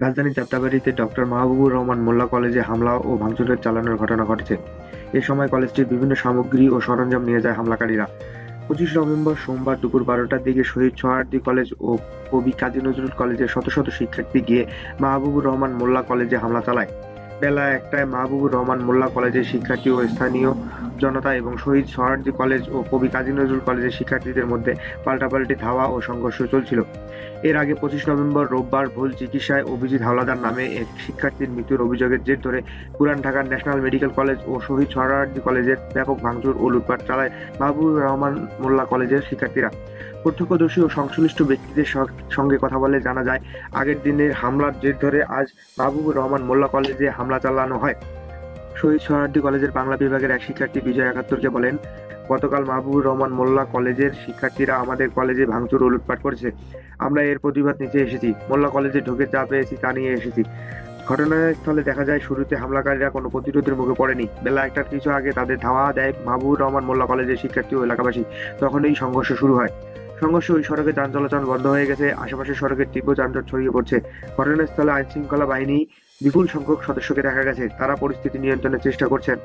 রাজধানীর চাপটাবাড়িতে ডক্টর মাহবুবুর রহমান মোল্লা কলেজে হামলা ও ভাঙচুরের চালানোর ঘটনা ঘটেছে। এ সময় কলেজটির বিভিন্ন সামগ্রী ও সরঞ্জাম নিয়ে যায় হামলাকারীরা। পঁচিশ নভেম্বর সোমবার দুপুর বারোটার দিকে শহীদ ছয়ার্দি কলেজ ও কবি কাজী নজরুল কলেজের শত শত শিক্ষার্থী গিয়ে মাহবুবুর রহমান মোল্লা কলেজে হামলা চালায়। বেলা একটায় মাহবুবুর রহমান মোল্লা কলেজের শিক্ষার্থী ও স্থানীয় জনতা এবং শহীদ সোহরাওয়ার্দী কলেজ ও কবি কাজী নজরুল কলেজের শিক্ষার্থীদের মধ্যে পাল্টাপাল্টি ধাওয়া ও সংঘর্ষ চলছিল। এর আগে পঁচিশ নভেম্বর রোববার ভুল চিকিৎসায় অভিজিৎ হাওলাদার নামে এক শিক্ষার্থীর মৃত্যুর অভিযোগের জের ধরে পুরান ঢাকার ন্যাশনাল মেডিকেল কলেজ ও শহীদ সোহরাওয়ার্দী কলেজের ব্যাপক ভাঙচুর ও লুটপাট চালায় মাহবুবুর রহমান মোল্লা কলেজের শিক্ষার্থীরা। প্রত্যক্ষদর্শী ও সংশ্লিষ্ট ব্যক্তিদের সঙ্গে কথা বলে জানা যায়, আগের দিনের হামলার জের ধরে আজ মাহবুবুর রহমান মোল্লা কলেজে হামলা চালানো হয়। শহীদ সোহরাওয়ার্দী কলেজের বাংলা বিভাগের এক শিক্ষার্থী বিজয় একাত্তরকে বলেন, গতকাল মাহবুবুর রহমান মোল্লা কলেজের শিক্ষার্থীরা আমাদের কলেজে ভাঙচুর লুটপাট করেছে। আমরা এর প্রতিবাদ নিতে এসেছি। মোল্লা কলেজে ঢুকে যা পেয়েছি তা নিয়ে এসেছি। ঘটনাস্থলে দেখা যায়, শুরুতে হামলাকারীরা কোনো প্রতিরোধের মুখে পড়েনি। বেলা একটার কিছু আগে তাদের ধাওয়া দেয় মাহবুবুর রহমান মোল্লা কলেজের শিক্ষার্থী ও এলাকাবাসী। তখন এই সংঘর্ষ শুরু হয়। সংঘর্ষে ওই সড়কে যান চলাচল বন্ধ হয়ে গেছে। আশেপাশের সড়কের তীব্র যানজট ছড়িয়ে পড়ছে। ঘটনাস্থলে আইনশৃঙ্খলা বাহিনী বিপুল সংখ্যক সদস্যকে দেখা গেছে। তারা পরিস্থিতি নিয়ন্ত্রণের চেষ্টা করছেন।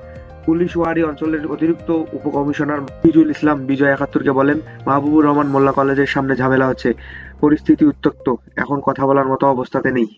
পুলিশ ওয়ারি অঞ্চলের অতিরিক্ত উপকমিশনার মফিজুল ইসলাম বিজয় একাত্তরকে বলেন, মাহবুবুর রহমান মোল্লা কলেজের সামনে ঝামেলা হচ্ছে। পরিস্থিতি উত্তপ্ত এখন কথা বলার মতো অবস্থাতে নেই।